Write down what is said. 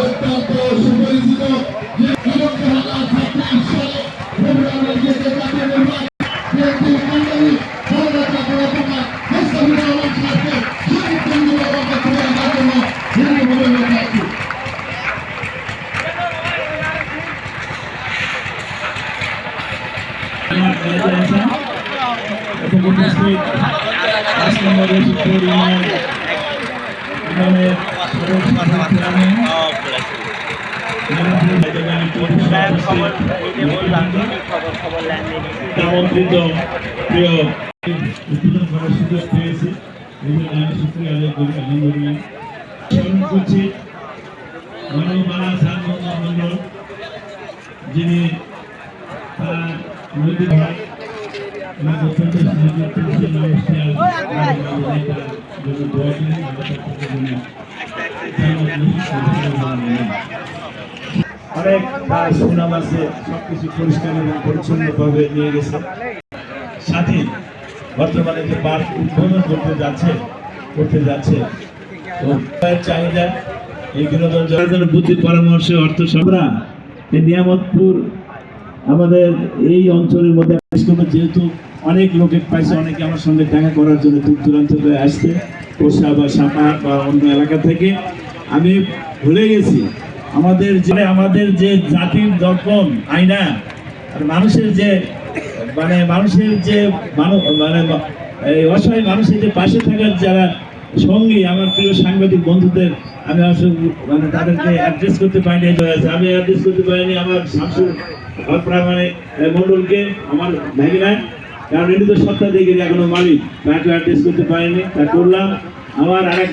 অত্যন্ত সুপরিচিত যে বিরক্ত আমন্ত্রিত প্রিয় উদ্বোধন আমি শুক্রিয়া আদায় করি আলহামদুলিল্লাহ স্মরণ করছি মানবমালা সারবঙ্গ মন্ডল যিনি তার নৈতিক ভাই এবং অত্যন্ত সুযোগ পেয়েছি নমস্কার জন্য দোয়া অনেক তার সুনাম আছে, সবকিছু পরিষ্কার এবং পরিচ্ছন্নভাবে নিয়ে গেছে। সাথে বর্তমানে যে পার্ক উদ্বোধন করতে যাচ্ছে করতে যাচ্ছে চাহিদা এই বিনোদন জগতের বুদ্ধি, পরামর্শ, অর্থ সবরা এই নিয়ামতপুর আমাদের এই অঞ্চলের মধ্যে যেহেতু অনেক লোকে পাইছে, অনেকে আমার সঙ্গে দেখা করার জন্য দূর দূরান্ত আসছে কোষা বা সাপা বা অন্য এলাকা থেকে। আমি ভুলে গেছি। আমাদের যে আমাদের যে জাতির দর্পণ আয়না আর মানুষের যে মানে মানুষের যে মানু- মানে এই অসহায় মানুষের যে পাশে থাকার যারা সঙ্গী, আমার প্রিয় সাংবাদিক বন্ধুদের, আমি আসলে মানে তাদেরকে অ্যাড্রেস করতে পারিনি। আমি অ্যাড্রেস করতে পারিনি আমার শামসুর মানে মন্ডলকে আমার ভাগিনা কারণ এটি তো সত্তা দিয়ে গেলে এখনও মালিক। তাকে অ্যাড্রেস করতে পারিনি, তা করলাম। আমার আরেক